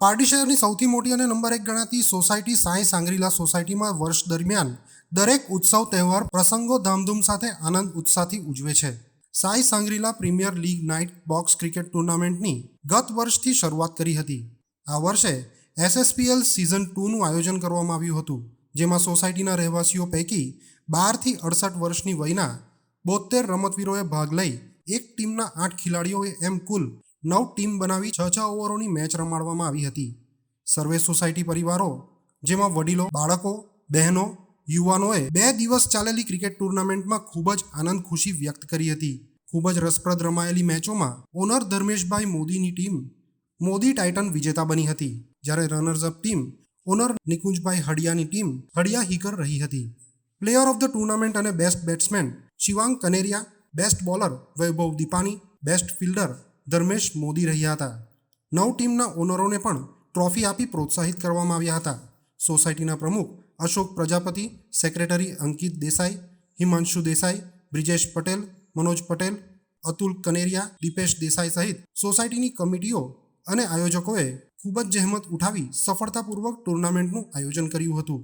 પારડી શહેરની સૌથી મોટી અને નંબર એક ગણાતી સોસાયટી સાંઈ સાંગરીલા સોસાયટીમાં વર્ષ દરમિયાન દરેક ઉત્સવ, તહેવાર પ્રસંગો ધામધૂમ સાથે આનંદ ઉત્સાહથી ઉજવે છે. Sai Shangrila premier league night box cricket ટુર્નામેન્ટની ગત વર્ષથી શરૂઆત કરી હતી. આ વર્ષે એસએસપીએલ સિઝન ટુનું આયોજન કરવામાં આવ્યું હતું, જેમાં સોસાયટીના રહેવાસીઓ પૈકી બારથી અડસઠ વર્ષની વયના બોતેર રમતવીરોએ ભાગ લઈ એક ટીમના આઠ ખેલાડીઓએ એમ કુલ નવ ટીમ બનાવી છ છ ઓવરોની મેચ રમાડવામાં આવી હતી. સર્વે સોસાયટી પરિવારો, જેમાં વડીલો, બાળકો, બહેનો, યુવાનોએ બે દિવસ ચાલેલી ક્રિકેટ ટુર્નામેન્ટમાં ખૂબ જ આનંદ, ખુશી વ્યક્ત કરી હતી. ખૂબ જ રસપ્રદ રમાયેલી મેચોમાં ઓનર ધર્મેશભાઈ મોદીની ટીમ મોદી ટાઇટન વિજેતા બની હતી. જ્યારે runners up team owner Nikunjbhai હડિયાની team Hadiya હીકર રહી હતી. પ્લેયર ઓફ ધ ટુર્નામેન્ટ અને best batsman Shivang Kaneria, best bowler Vaibhav Dipani best fielder Dharmesh Modi રહ્યા હતા. નવ ટીમના ઓનરોને પણ ટ્રોફી આપી પ્રોત્સાહિત કરવામાં આવ્યા હતા. સોસાયટીના પ્રમુખ અશોક પ્રજાપતિ, સેક્રેટરી અંકિત દેસાઈ, હિમાંશુ દેસાઈ, બ્રિજેશ પટેલ, મનોજ પટેલ, અતુલ કનેરિયા, દીપેશ દેસાઈ સહિત સોસાયટીની કમિટીઓ અને આયોજકોએ ખૂબ જ જહેમત ઉઠાવી સફળતાપૂર્વક ટુર્નામેન્ટનું આયોજન કર્યું હતું.